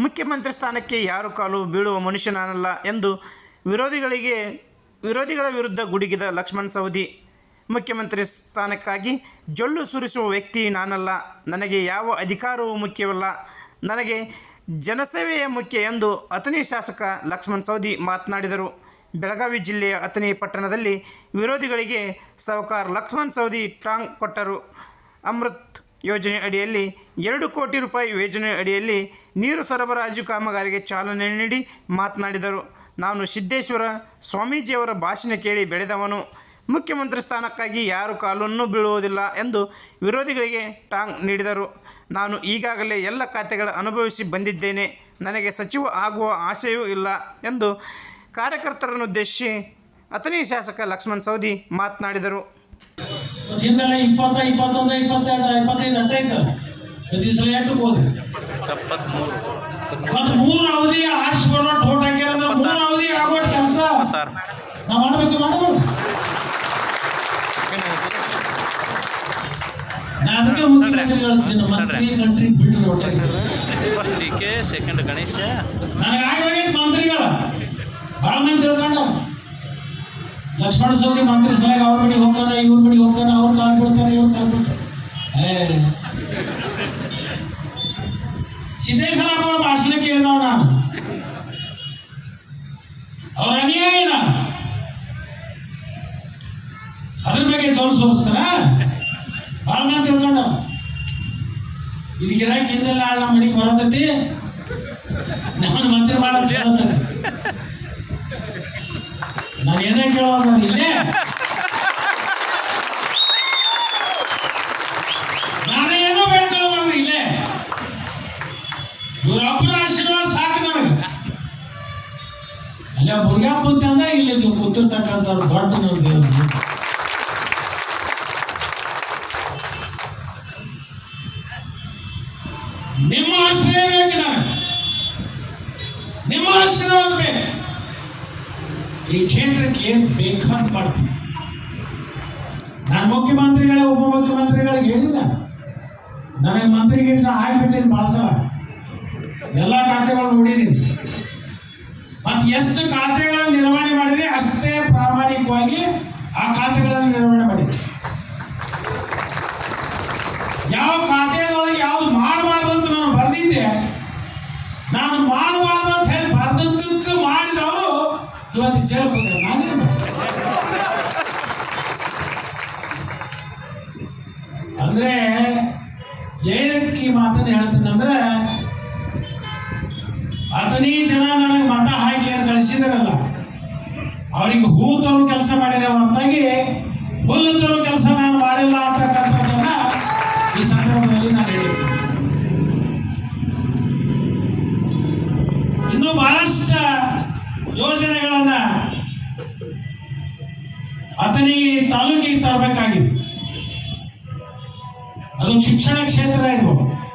ಮುಖ್ಯಮಂತ್ರಿ ಸ್ಥಾನಕ್ಕೆ ಯಾರು ಕಾಲು ಬೀಳುವ ಮನುಷ್ಯ ನಾನಲ್ಲ ಎಂದು ವಿರೋಧಿಗಳಿಗೆ, ವಿರೋಧಿಗಳ ವಿರುದ್ಧ ಗುಡುಗಿದ ಲಕ್ಷ್ಮಣ್ ಸವದಿ. ಮುಖ್ಯಮಂತ್ರಿ ಸ್ಥಾನಕ್ಕಾಗಿ ಜೊಲ್ಲು ಸುರಿಸುವ ವ್ಯಕ್ತಿ ನಾನಲ್ಲ. ನನಗೆ ಯಾವ ಅಧಿಕಾರವೂ ಮುಖ್ಯವಲ್ಲ. ನನಗೆ ಜನಸೇವೆಯೇ ಮುಖ್ಯ ಎಂದು ಅಥಣಿ ಶಾಸಕ ಲಕ್ಷ್ಮಣ್ ಸವದಿ ಮಾತನಾಡಿದರು. ಬೆಳಗಾವಿ ಜಿಲ್ಲೆಯ ಅಥಣಿ ಪಟ್ಟಣದಲ್ಲಿ ವಿರೋಧಿಗಳಿಗೆ ಸಾಹುಕಾರ ಲಕ್ಷ್ಮಣ್ ಸವದಿ ಟಾಂಗ್ ಕೊಟ್ಟರು. ಅಮೃತ್ ಯೋಜನೆ ಅಡಿಯಲ್ಲಿ ಎರಡು ಕೋಟಿ ರೂಪಾಯಿ ಯೋಜನೆ ಅಡಿಯಲ್ಲಿ ನೀರು ಸರಬರಾಜು ಕಾಮಗಾರಿಗೆ ಚಾಲನೆ ನೀಡಿ ಮಾತನಾಡಿದರು. ನಾನು ಸಿದ್ದೇಶ್ವರ ಸ್ವಾಮೀಜಿಯವರ ಭಾಷಣ ಕೇಳಿ ಬೆಳೆದವನು. ಮುಖ್ಯಮಂತ್ರಿ ಸ್ಥಾನಕ್ಕಾಗಿ ಯಾರು ಕಾಲನ್ನು ಬೀಳುವುದಿಲ್ಲ ಎಂದು ವಿರೋಧಿಗಳಿಗೆ ಟಾಂಗ್ ನೀಡಿದರು. ನಾನು ಈಗಾಗಲೇ ಎಲ್ಲ ಖಾತೆಗಳ ಅನುಭವಿಸಿ ಬಂದಿದ್ದೇನೆ. ನನಗೆ ಸಚಿವ ಆಗುವ ಆಶೆಯೂ ಇಲ್ಲ ಎಂದು ಕಾರ್ಯಕರ್ತರನ್ನುದ್ದೇಶಿಸಿ ಅಥಣಿ ಶಾಸಕ ಲಕ್ಷ್ಮಣ್ ಸವದಿ ಮಾತನಾಡಿದರು. ಹಿಂದೆಲ್ಲ ಇಪ್ಪತ್ತ ಇಪ್ಪತ್ತೊಂದು ಇಪ್ಪತ್ತೆರಡು ಇಪ್ಪತ್ತೈದು ಅಟ್ಟ ಇತ್ತು ಪ್ರತಿ ಸಲ ಎಂಟು ಹೋದ್ರಿ ಮೂರು ಅವಧಿ ಆಶ್ ಬರೋ ಟೋಟ್ ಹಾಕ್ಯಾರ ಅಂದ್ರೆ ಮೂರು ಅವಧಿ ಆಗೋಟ್ ಕೆಲಸ. ನಾವ್ ಮಾಡ್ಬೇಕು ಮಾಡುದು ಅದಕ್ಕೆ ಮುಖ್ಯಮಂತ್ರಿಗಳು ಮಂತ್ರಿ ಕಂಟ್ರಿ ಬಿಟ್ರಿ ಒಟ್ಟಾಗಿ. ಸೆಕೆಂಡ್ ಗಣೇಶ. ನನಗೆ ಆಗೋಗೈತೆ ಮಂತ್ರಿಗಳು. ಭಾಳ ಮಂದಿ ತಿಳ್ಕೊಂಡ ಲಕ್ಷ್ಮಣ ಸೌದಿ ಮಂತ್ರಿ ಸಲಗ ಅವ್ರ ಬಡಿ ಹೋಗ್ತಾನ, ಇವ್ರ ಬಡಿ ಹೋಗ್ತಾನ, ಅವ್ರು ಕಾಲ್ ಬಿಡ್ತಾರೆ ಇವ್ರು ಕಾಲ್ ಬಿಡ್ತಾರೆ ಏ. ಸಿದ್ದೇಶ್ವರಪ್ಪ ಭಾಷಣ ಕೇಳಿದವ ನಾನು. ಅವ್ರ ಅನ್ಯಾಯ ನಾನು. ಅದ್ರ ಬಗ್ಗೆ ಜೋರ್ ಸೋರಿಸ್ತಾರ ಭಾಳ ನಾನು ತಿಳ್ಕೊಂಡ. ಇದು ಗಿರಾಕಿ ಹಿಂದೆಲ್ಲ ನಮ್ಮ ಮನೆಗೆ ಬರತೈತಿ? ನಾನು ಮಂತ್ರಿ ಮಾಡತ್ತೆ ಹೇಳ್ತದೆ ನಾನು ಏನೇ ಕೇಳೋದು ಇಲ್ಲೇ. ನಾನೇ ಏನೋ ಬೇಡ್ಕೊಳ್ಳೋದು ಇಲ್ಲೇ. ಇವರೊಬ್ಬರ ಆಶೀರ್ವಾದ ಸಾಕು ನನಗೆ. ಅಲ್ಲ ಮುರುಗಪ್ಪ ಅಂತಂದ ಇಲ್ಲಿ ಕೂತಿರ್ತಕ್ಕಂಥವ್ರು ದೊಡ್ಡ ನನಗೆ ನಿಮ್ಮ ಆಶ್ರಯ ಬೇಕು ನಿಮ್ಮ ಆಶೀರ್ವಾದ ಬೇಕು. ಈ ಕ್ಷೇತ್ರಕ್ಕೆ ಏನ್ ಬೇಕಂತ ಮಾಡ್ತೀನಿ ನಾನು ಮುಖ್ಯಮಂತ್ರಿಗಳ ಉಪಮುಖ್ಯಮಂತ್ರಿಗಳಿಗೆ ಹೇಳಿಲ್ಲ. ನನಗೆ ಮಂತ್ರಿಗಿಂತ ಆಗ್ಬಿಟ್ಟಿನಿ ಭಾಳ ಎಲ್ಲ ಖಾತೆಗಳು ನೋಡಿದ್ದೀನಿ ಮತ್ತೆ ಎಷ್ಟು ಖಾತೆಗಳನ್ನು ನಿರ್ವಹಣೆ ಮಾಡಿದ್ರೆ, ಅಷ್ಟೇ ಪ್ರಾಮಾಣಿಕವಾಗಿ ಆ ಖಾತೆಗಳನ್ನು ನಿರ್ವಹಣೆ ಮಾಡಿ ಯಾವ ಖಾತೆದೊಳಗೆ ಯಾವ್ದು ಮಾಡಬಾರ್ದು ಅಂತ ನಾನು ಬರೆದಿದ್ದೆ, ನಾನು ಮಾಡಬಾರ್ದು ಅಂತ ಹೇಳಿ ಬರ್ದದ್ದಕ್ಕೆ ಮಾಡಿದವರು ಇವತ್ತು ಜೈಲ್ಗೆ ನಾನೇ ಅಂದ್ರೆ ಏನಕ್ಕೆ ಈ ಮಾತನ್ನು ಹೇಳ್ತೀನಿ ಅಂದ್ರೆ ಹದಿನೈದು ಜನ ನನಗೆ ಮತ ಹಾಕಿ ಏನು ಕಳಿಸಿದಾರಲ್ಲ, ಅವರಿಗೆ ಹೂ ತರೋ ಕೆಲಸ ಮಾಡಿರೋ ಹೊರತಾಗಿ ಹುಲ್ಲು ತರೋ ಕೆಲಸ ನಾನು ಮಾಡಿಲ್ಲ ಅಂತಕ್ಕಂಥದ್ದನ್ನ ಈ ಸಂದರ್ಭದಲ್ಲಿ ನಾನು ಯೋಜನೆಗಳನ್ನ ಅಥಣಿ ತಾಲೂಕಿಗೆ ತರಬೇಕಾಗಿದೆ. ಅದು ಶಿಕ್ಷಣ ಕ್ಷೇತ್ರ ಇರ್ಬೋದು.